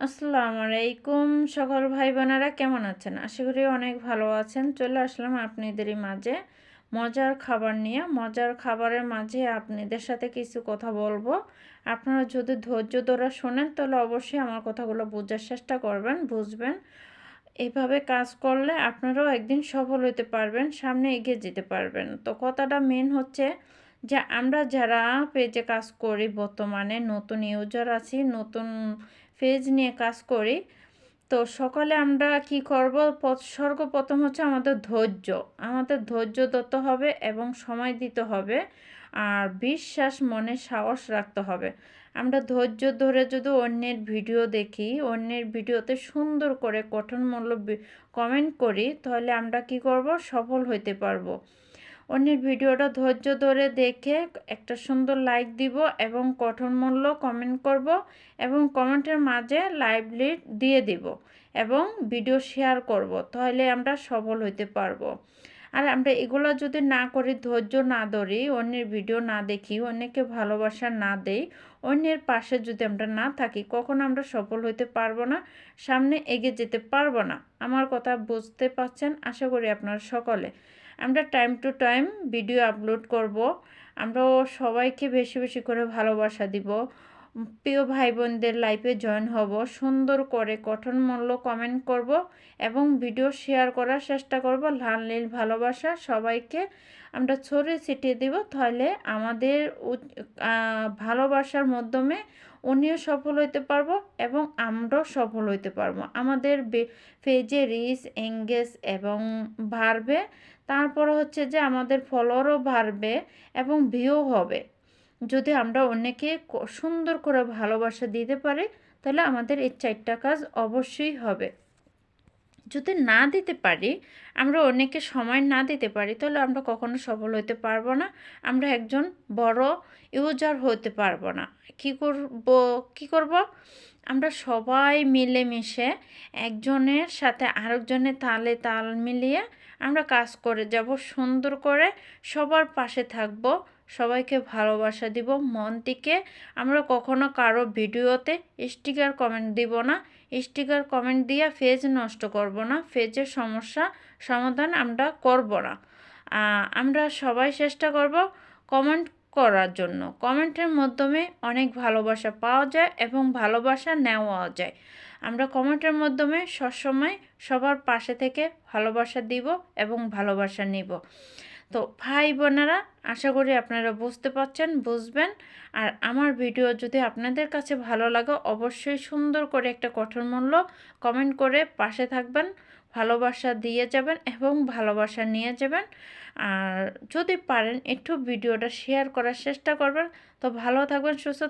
আসসালামু আলাইকুম সকল ভাই বোনেরা কেমন আছেন? আশা করি অনেক ভালো আছেন। চলে আসলাম আপনাদেরই মাঝে মজার খাবার নিয়ে। মজার খাবারের মাঝে আপনাদের সাথে কিছু কথা বলব। আপনারা যদি ধৈর্য ধরে শোনেন, তাহলে অবশ্যই আমার কথাগুলো বোঝার চেষ্টা করবেন, বুঝবেন। এইভাবে কাজ করলে আপনারাও একদিন সফল হতে পারবেন, সামনে এগিয়ে যেতে পারবেন। তো কথাটা মেন হচ্ছে যে আমরা যারা পেজে কাজ করি, বর্তমানে নতুন ইউজার আছি, নতুন পেজ নিয়ে কাজ করি, তো সকালে আমরা কি করব? সর্বপ্রথম হচ্ছে আমাদের ধৈর্য। আমাদের ধৈর্য ধরতে হবে এবং সময় দিতে হবে আর বিশ্বাস, মনে, সাহস রাখতে হবে। আমরা ধৈর্য ধরে যদি অন্যের ভিডিও দেখি, অন্যের ভিডিওতে সুন্দর করে গঠনমূল্য কমেন্ট করি, তাহলে আমরা কি করব? সফল হইতে পারব। অন্যের ভিডিওটা ধৈর্য ধরে দেখে একটা সুন্দর লাইক দিব এবং কঠোর মূল্য কমেন্ট করব এবং কমেন্টের মাঝে লাইভ লিড দিয়ে দিব এবং ভিডিও শেয়ার করব, তাহলে আমরা সফল হইতে পারব। আর আমরা এগুলো যদি না করি, ধৈর্য না ধরি, অন্যের ভিডিও না দেখি, অন্যকে ভালোবাসা না দেই, অন্যের পাশে যদি আমরা না থাকি, কখন আমরা সফল হইতে পারব না, সামনে এগিয়ে যেতে পারব না। আমার কথা বুঝতে পারছেন? আশা করি আপনারা সকলে। আমরা time to time video upload করব। আমরা সবাইকে বেশি বেশি করে ভালোবাসা দিব। প্রিয় ভাই বোনদের লাইফে জয়েন হব, সুন্দর করে কঠোর মূল্য কমেন্ট করব এবং ভিডিও শেয়ার করার চেষ্টা করব। লাল, নীল ভালোবাসা সবাইকে আমরা ছড়িয়ে ছিটিয়ে দিব। তাহলে আমাদের ভালোবাসার মাধ্যমে উনিও সফল হইতে পারব এবং আমরাও সফল হইতে পারব। আমাদের পেজে রিচ এঙ্গেজ এবং বাড়বে। তারপরে হচ্ছে যে আমাদের ফলোয়ারও বাড়বে এবং ভিউ হবে। যদি আমরা অন্যকে সুন্দর করে ভালোবাসা দিতে পারি, তাহলে আমাদের এই চারটা কাজ অবশ্যই হবে। যদি না দিতে পারি, আমরা অনেকে সময় না দিতে পারি, তাহলে আমরা কখনো সফল হতে পারব না। আমরা একজন বড় ইউজার হতে পারব না। কি করব কি করব? আমরা সবাই মিলেমিশে একজনের সাথে আরেকজনের তালে তাল মিলিয়ে আমরা কাজ করে যাব, সুন্দর করে সবার পাশে থাকব। সবাইকে ভালোবাসা দিব মন থেকে আমরা কখনো কারও ভিডিওতে স্টিকার কমেন্ট দিব না। স্টিকার কমেন্ট দিয়ে ফেজ নষ্ট করব না, ফেজের সমস্যা সমাধান আমরা করব না। আমরা সবাই চেষ্টা করব কমেন্ট করার জন্য। কমেন্টের মাধ্যমে অনেক ভালোবাসা পাওয়া যায় এবং ভালোবাসা নেওয়াও যায়। আমরা কমেন্টের মাধ্যমে সবসময় সবার পাশে থেকে ভালোবাসা দিব এবং ভালোবাসা নিব। তো ভাই বোনেরা, আশা করি আপনারা বুঝতে পারছেন, বুঝবেন। আর আমার ভিডিও যদি আপনাদের কাছে ভালো লাগে, অবশ্যই সুন্দর করে একটা কঠোর মূল্য কমেন্ট করে পাশে থাকবেন, ভালোবাসা দিয়ে যাবেন এবং ভালোবাসা নিয়ে যাবেন। আর যদি পারেন, একটু ভিডিওটা শেয়ার করার চেষ্টা করবেন। তো ভালো থাকবেন, সুস্থ